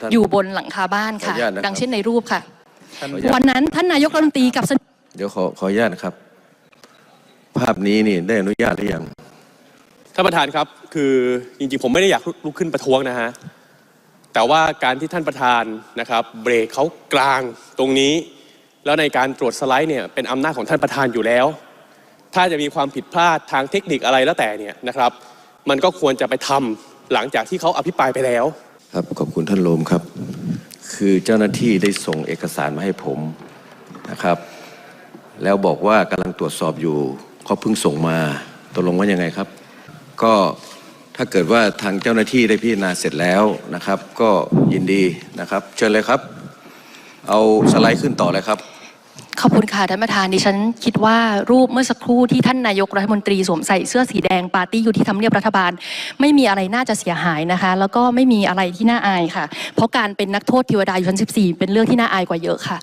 ท่านอยู่บนหลังคาบ้านค่ะ ขออนุญาตนะครับ ดังเช่นในรูปค่ะขออนุญาตวันนั้นท่านนายกรัฐมนตรีกับเสนอเดี๋ยวขอขออนุญาตนะครับ ภาพนี้นี่ได้อนุญาตหรือยัง ท่านประธานครับ คือจริงๆ ผมไม่ได้อยากลุกขึ้นประท้วงนะฮะ แต่ว่าการที่ท่านประธานนะครับ เบรกเขากลางตรงนี้ แล้วในการตรวจสไลด์เนี่ยเป็นอำนาจของท่านประธานอยู่แล้ว ถ้าจะมีความผิดพลาดทางเทคนิคอะไรแล้วแต่เนี่ยนะครับ มันก็ควรจะไปทำหลังจากที่เขาอภิปรายไปแล้ว ครับขอบคุณท่านโลมครับ คือเจ้าหน้าที่ได้ส่งเอกสารมาให้ผมนะครับ แล้วบอกว่ากำลังตรวจสอบอยู่เขาเพิ่งส่งมาตกลงว่ายังไงครับ ก็ถ้าเกิดว่าทางเจ้าหน้าที่ได้พิจารณาเสร็จแล้วนะครับ ก็ยินดีนะครับ เชิญเลยครับ เอาสไลด์ขึ้นต่อเลยครับ ขอบคุณค่ะท่านประธานดิฉันคิดว่ารูปเมื่อสักครู่ที่ท่านนายกรัฐมนตรีสวมใส่เสื้อสีแดงปาร์ตี้อยู่ที่ทำเนียบรัฐบาล ไม่มีอะไรน่าจะเสียหายนะคะ แล้วก็ไม่มีอะไรที่น่าอายค่ะ เพราะการเป็นนักโทษเทวดาอยู่ชั้น 14 เป็นเรื่องที่น่าอายกว่าเยอะค่ะ